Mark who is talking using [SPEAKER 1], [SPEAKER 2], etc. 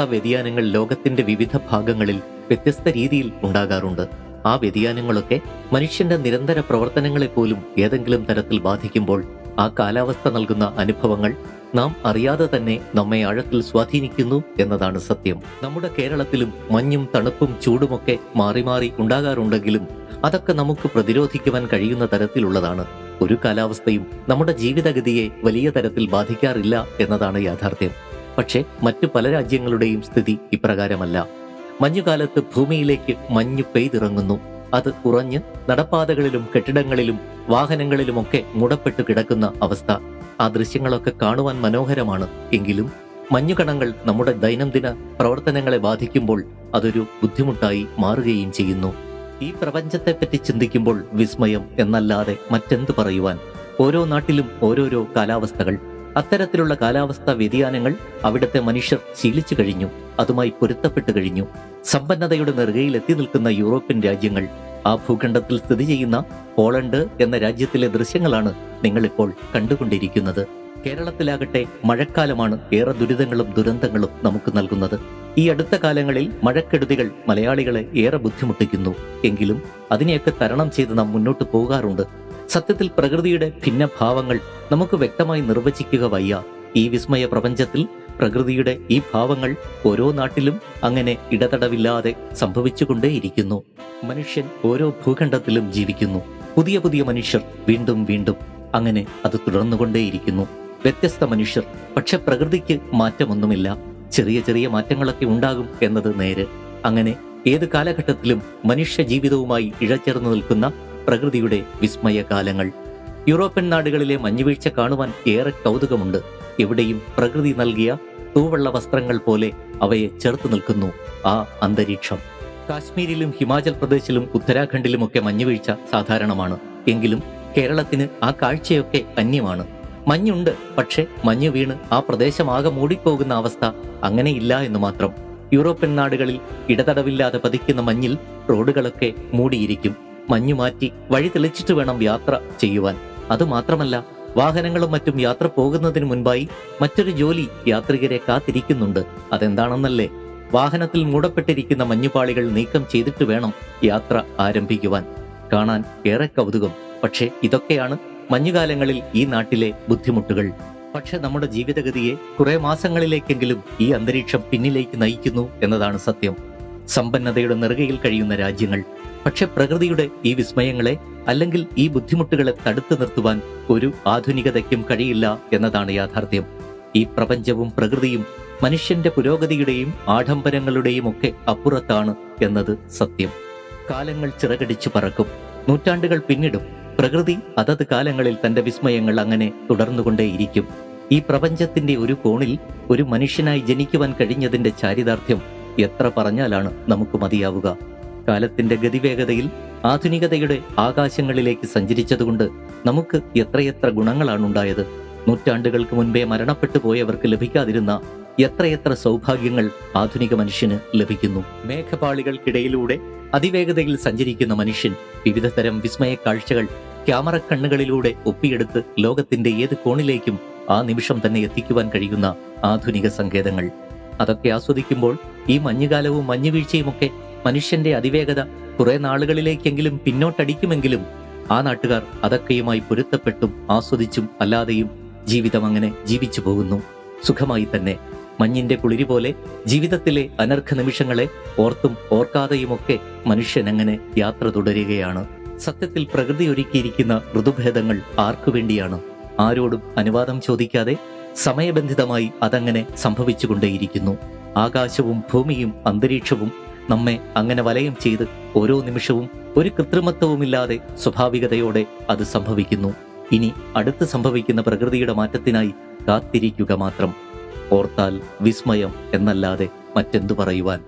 [SPEAKER 1] കാലാവസ്ഥാ വ്യതിയാനങ്ങൾ ലോകത്തിന്റെ വിവിധ ഭാഗങ്ങളിൽ വ്യത്യസ്ത രീതിയിൽ ഉണ്ടാകാറുണ്ട്. ആ വ്യതിയാനങ്ങളൊക്കെ മനുഷ്യന്റെ നിരന്തര പ്രവർത്തനങ്ങളെ പോലും ഏതെങ്കിലും തരത്തിൽ ബാധിക്കുമ്പോൾ ആ കാലാവസ്ഥ നൽകുന്ന അനുഭവങ്ങൾ നാം അറിയാതെ തന്നെ നമ്മെ ആഴത്തിൽ സ്വാധീനിക്കുന്നു എന്നതാണ് സത്യം. നമ്മുടെ കേരളത്തിലും മഞ്ഞും തണുപ്പും ചൂടുമൊക്കെ മാറി മാറി ഉണ്ടാകാറുണ്ടെങ്കിലും അതൊക്കെ നമുക്ക് പ്രതിരോധിക്കുവാൻ കഴിയുന്ന തരത്തിലുള്ളതാണ്. ഒരു കാലാവസ്ഥയും നമ്മുടെ ജീവിതഗതിയെ വലിയ തരത്തിൽ ബാധിക്കാറില്ല എന്നതാണ് യാഥാർത്ഥ്യം. പക്ഷേ മറ്റു പല രാജ്യങ്ങളുടെയും സ്ഥിതി ഇപ്രകാരമല്ല. മഞ്ഞുകാലത്ത് ഭൂമിയിലേക്ക് മഞ്ഞ് പെയ്തിറങ്ങുന്നു. അത് കുറഞ്ഞ് നടപ്പാതകളിലും കെട്ടിടങ്ങളിലും വാഹനങ്ങളിലുമൊക്കെ മുടപ്പെട്ടു കിടക്കുന്ന അവസ്ഥ. ആ ദൃശ്യങ്ങളൊക്കെ കാണുവാൻ മനോഹരമാണ്. എങ്കിലും മഞ്ഞുകണങ്ങൾ നമ്മുടെ ദൈനംദിന പ്രവർത്തനങ്ങളെ ബാധിക്കുമ്പോൾ അതൊരു ബുദ്ധിമുട്ടായി മാറുകയും ചെയ്യുന്നു. ഈ പ്രപഞ്ചത്തെപ്പറ്റി ചിന്തിക്കുമ്പോൾ വിസ്മയം എന്നല്ലാതെ മറ്റെന്ത് പറയുവാൻ? ഓരോ നാട്ടിലും ഓരോരോ കാലാവസ്ഥകൾ. അത്തരത്തിലുള്ള കാലാവസ്ഥാ വ്യതിയാനങ്ങൾ അവിടുത്തെ മനുഷ്യർ ശീലിച്ചു കഴിഞ്ഞു അതുമായി പൊരുത്തപ്പെട്ടു കഴിഞ്ഞു. സമ്പന്നതയുടെ നെറുകയിൽ എത്തി നിൽക്കുന്ന യൂറോപ്യൻ രാജ്യങ്ങൾ ആ ഭൂഖണ്ഡത്തിൽ സ്ഥിതി ചെയ്യുന്ന പോളണ്ട് എന്ന രാജ്യത്തിലെ ദൃശ്യങ്ങളാണ് നിങ്ങളിപ്പോൾ കണ്ടുകൊണ്ടിരിക്കുന്നത്. കേരളത്തിലാകട്ടെ മഴക്കാലമാണ് ഏറെ ദുരിതങ്ങളും ദുരന്തങ്ങളും നമുക്ക് നൽകുന്നത്. ഈ അടുത്ത കാലങ്ങളിൽ മഴക്കെടുതികൾ മലയാളികളെ ഏറെ ബുദ്ധിമുട്ടിക്കുന്നു. എങ്കിലും അതിനെയൊക്കെ തരണം ചെയ്ത് നാം മുന്നോട്ട് പോകാറുണ്ട്. സത്യത്തിൽ പ്രകൃതിയുടെ ഭിന്ന ഭിന്നഭാവങ്ങൾ നമുക്ക് വ്യക്തമായി നിർവചിക്കുക വയ്യ. ഈ വിസ്മയ പ്രപഞ്ചത്തിൽ പ്രകൃതിയുടെ ഈ ഭാവങ്ങൾ ഓരോ നാട്ടിലും അങ്ങനെ ഇടതടവില്ലാതെ സംഭവിച്ചുകൊണ്ടേയിരിക്കുന്നു. മനുഷ്യൻ ഓരോ ഭൂഖണ്ഡത്തിലും ജീവിക്കുന്നു. പുതിയ പുതിയ മനുഷ്യർ വീണ്ടും വീണ്ടും അങ്ങനെ അത് തുടർന്നുകൊണ്ടേയിരിക്കുന്നു. വ്യത്യസ്ത മനുഷ്യർ പക്ഷെ പ്രകൃതിക്ക് മാറ്റമൊന്നുമില്ല. ചെറിയ ചെറിയ മാറ്റങ്ങളൊക്കെ ഉണ്ടാകും എന്നത് നേര്. അങ്ങനെ ഏത് കാലഘട്ടത്തിലും മനുഷ്യ ജീവിതവുമായി ഇഴചേർന്ന് നിൽക്കുന്ന പ്രകൃതിയുടെ വിസ്മയകാലങ്ങൾ. യൂറോപ്യൻ നാടുകളിലെ മഞ്ഞുവീഴ്ച കാണുവാൻ ഏറെ കൗതുകമുണ്ട്. എവിടെയും പ്രകൃതി നൽകിയ തൂവെള്ള വസ്ത്രങ്ങൾ പോലെ അവയെ ചേർത്ത് നിൽക്കുന്നു ആ അന്തരീക്ഷം. കാശ്മീരിലും ഹിമാചൽ പ്രദേശിലും ഉത്തരാഖണ്ഡിലുമൊക്കെ മഞ്ഞുവീഴ്ച സാധാരണമാണ്. എങ്കിലും കേരളത്തിന് ആ കാഴ്ചയൊക്കെ അന്യമാണ്. മഞ്ഞുണ്ട് പക്ഷെ മഞ്ഞ് വീണ് ആ പ്രദേശമാകെ മൂടിപ്പോകുന്ന അവസ്ഥ അങ്ങനെയില്ല എന്ന് മാത്രം. യൂറോപ്യൻ നാടുകളിൽ ഇടതടവില്ലാതെ പതിക്കുന്ന മഞ്ഞിൽ റോഡുകളൊക്കെ മൂടിയിരിക്കും. മഞ്ഞു മാറ്റി വഴി തെളിച്ചിട്ട് വേണം യാത്ര ചെയ്യുവാൻ. അതുമാത്രമല്ല വാഹനങ്ങളും മറ്റും യാത്ര പോകുന്നതിന് മുൻപായി മറ്റൊരു ജോലി യാത്രികരെ കാത്തിരിക്കുന്നുണ്ട്. അതെന്താണെന്നല്ലേ? വാഹനത്തിൽ മൂടപ്പെട്ടിരിക്കുന്ന മഞ്ഞുപാളികൾ നീക്കം ചെയ്തിട്ട് വേണം യാത്ര ആരംഭിക്കുവാൻ. കാണാൻ ഏറെ കൗതുകം. പക്ഷേ ഇതൊക്കെയാണ് മഞ്ഞുകാലങ്ങളിൽ ഈ നാട്ടിലെ ബുദ്ധിമുട്ടുകൾ. പക്ഷെ നമ്മുടെ ജീവിതഗതിയെ കുറെ മാസങ്ങളിലേക്കെങ്കിലും ഈ അന്തരീക്ഷം പിന്നിലേക്ക് നയിക്കുന്നു എന്നതാണ് സത്യം. സമ്പന്നതയുടെ നെറുകയിൽ കഴിയുന്ന രാജ്യങ്ങൾ. പക്ഷെ പ്രകൃതിയുടെ ഈ വിസ്മയങ്ങളെ അല്ലെങ്കിൽ ഈ ബുദ്ധിമുട്ടുകളെ തടുത്തു നിർത്തുവാൻ ഒരു ആധുനികതയ്ക്കും കഴിയില്ല എന്നതാണ് യാഥാർത്ഥ്യം. ഈ പ്രപഞ്ചവും പ്രകൃതിയും മനുഷ്യന്റെ പുരോഗതിയുടെയും ആഡംബരങ്ങളുടെയും ഒക്കെ അപ്പുറത്താണ് എന്നത് സത്യം. കാലങ്ങൾ ചിറകടിച്ചു പറക്കും. നൂറ്റാണ്ടുകൾ പിന്നിടും. പ്രകൃതി അതത് കാലങ്ങളിൽ തന്റെ വിസ്മയങ്ങൾ അങ്ങനെ തുടർന്നുകൊണ്ടേയിരിക്കും. ഈ പ്രപഞ്ചത്തിന്റെ ഒരു കോണിൽ ഒരു മനുഷ്യനായി ജനിക്കുവാൻ കഴിഞ്ഞതിന്റെ ചാരിതാർത്ഥ്യം എത്ര പറഞ്ഞാലാണ് നമുക്ക് മതിയാവുക. കാലത്തിന്റെ ഗതിവേഗതയിൽ ആധുനികതയുടെ ആകാശങ്ങളിലേക്ക് സഞ്ചരിച്ചതുകൊണ്ട് നമുക്ക് എത്രയെത്ര ഗുണങ്ങളാണ് ഗുണങ്ങളാണുണ്ടായത്. നൂറ്റാണ്ടുകൾക്ക് മുൻപേ മരണപ്പെട്ടു പോയവർക്ക് ലഭിക്കാതിരുന്ന എത്രയെത്ര സൗഭാഗ്യങ്ങൾ ആധുനിക മനുഷ്യന് ലഭിക്കുന്നു. മേഘപാളികൾക്കിടയിലൂടെ അതിവേഗതയിൽ സഞ്ചരിക്കുന്ന മനുഷ്യൻ വിവിധ തരം വിസ്മയ കാഴ്ചകൾ ക്യാമറ കണ്ണുകളിലൂടെ ഒപ്പിയെടുത്ത് ലോകത്തിന്റെ ഏത് കോണിലേക്കും ആ നിമിഷം തന്നെ എത്തിക്കുവാൻ കഴിയുന്ന ആധുനിക സങ്കേതങ്ങൾ. അതൊക്കെ ആസ്വദിക്കുമ്പോൾ ഈ മഞ്ഞുകാലവും മഞ്ഞുവീഴ്ചയുമൊക്കെ മനുഷ്യന്റെ അതിവേഗത കുറെ നാളുകളിലേക്കെങ്കിലും പിന്നോട്ടടിക്കുമെങ്കിലും ആ നാട്ടുകാർ അതൊക്കെയുമായി പൊരുത്തപ്പെട്ടും ആസ്വദിച്ചും അല്ലാതെയും ജീവിതം അങ്ങനെ ജീവിച്ചു പോകുന്നു. സുഖമായി തന്നെ. മഞ്ഞിന്റെ കുളിരി പോലെ ജീവിതത്തിലെ അനർഘ നിമിഷങ്ങളെ ഓർത്തും ഓർക്കാതെയുമൊക്കെ മനുഷ്യൻ അങ്ങനെ യാത്ര തുടരുകയാണ്. സത്യത്തിൽ പ്രകൃതി ഒരുക്കിയിരിക്കുന്ന ഋതുഭേദങ്ങൾ ആർക്കു വേണ്ടിയാണ്? ആരോടും അനുവാദം ചോദിക്കാതെ സമയബന്ധിതമായി അതങ്ങനെ സംഭവിച്ചുകൊണ്ടേയിരിക്കുന്നു. ആകാശവും ഭൂമിയും അന്തരീക്ഷവും നമ്മെ അങ്ങനെ വലയം ചെയ്ത് ഓരോ നിമിഷവും ഒരു കൃത്രിമത്വവുമില്ലാതെ സ്വാഭാവികതയോടെ അത് സംഭവിക്കുന്നു. ഇനി അടുത്ത് സംഭവിക്കുന്ന പ്രകൃതിയുടെ മാറ്റത്തിനായി കാത്തിരിക്കുക മാത്രം. ഓർത്താൽ വിസ്മയം എന്നല്ലാതെ മറ്റെന്തു പറയുവാൻ?